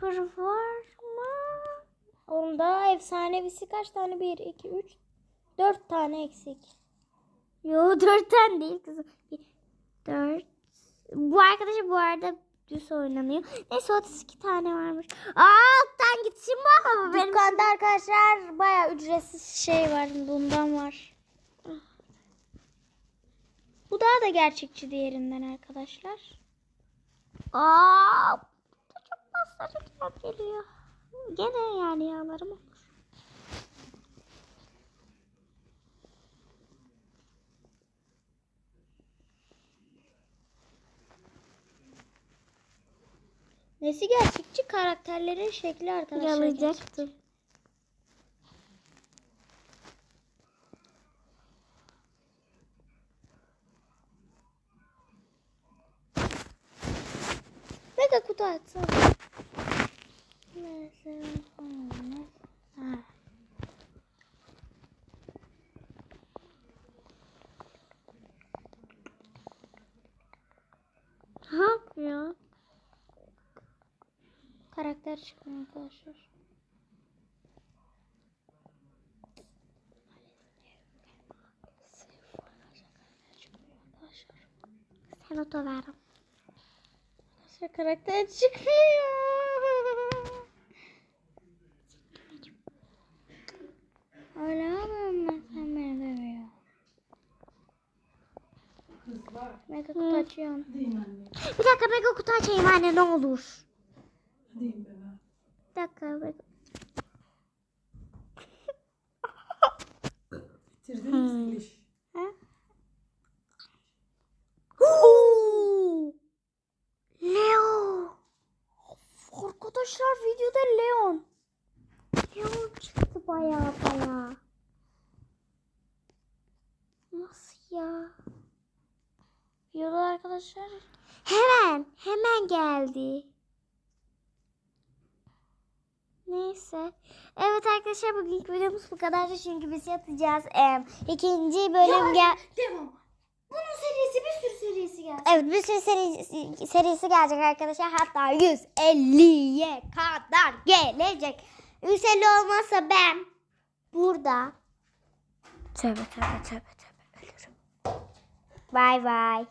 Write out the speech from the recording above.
Creeper var mı? Onda efsanevisi kaç tane? 1, 2, 3, 4 tane eksik. Yo 4 tane değil kızım. 4. Bu arkadaşı bu arada düz oynanıyor. Neyse 32 tane varmış. Aa alttan gitsin baba benim. Dükkanda arkadaşlar baya ücretsiz şey var. Bundan var. Bu daha da gerçekçi diğerinden arkadaşlar. Aa, fazla geliyor. Gene yani yağlarım olur. Nesi gerçekçi karakterlerin şekli arkadaşlar. Yalayacaktım. Mega kutu açsana. Karakter çıkmıyor arkadaşlar. Sen oto ver. Arkadaşlar karakter çıkmıyor. Öyle ama sen beni dövüyor. Mega kutu açıyorum. Bir dakika mega kutu açayım anne ne olur. Hadi bebe. Bir dakika. Bitirdin mi Zeliş? Leo. Arkadaşlar videoda Leon. Leo çıktı baya baya. Nasıl ya? Videoda arkadaşlar. Hemen hemen geldi. Neyse. Evet arkadaşlar bugünkü videomuz bu kadardı çünkü biz yatacağız. Ee, ikinci bölüm gel. Devam. Bunun serisi bir sürü serisi geldi. Evet bir sürü serisi, serisi gelecek arkadaşlar. Hatta 150'ye kadar gelecek. 150 olmazsa ben burada. Tövbe tövbe tövbe tövbe ölürüm. Bay bay.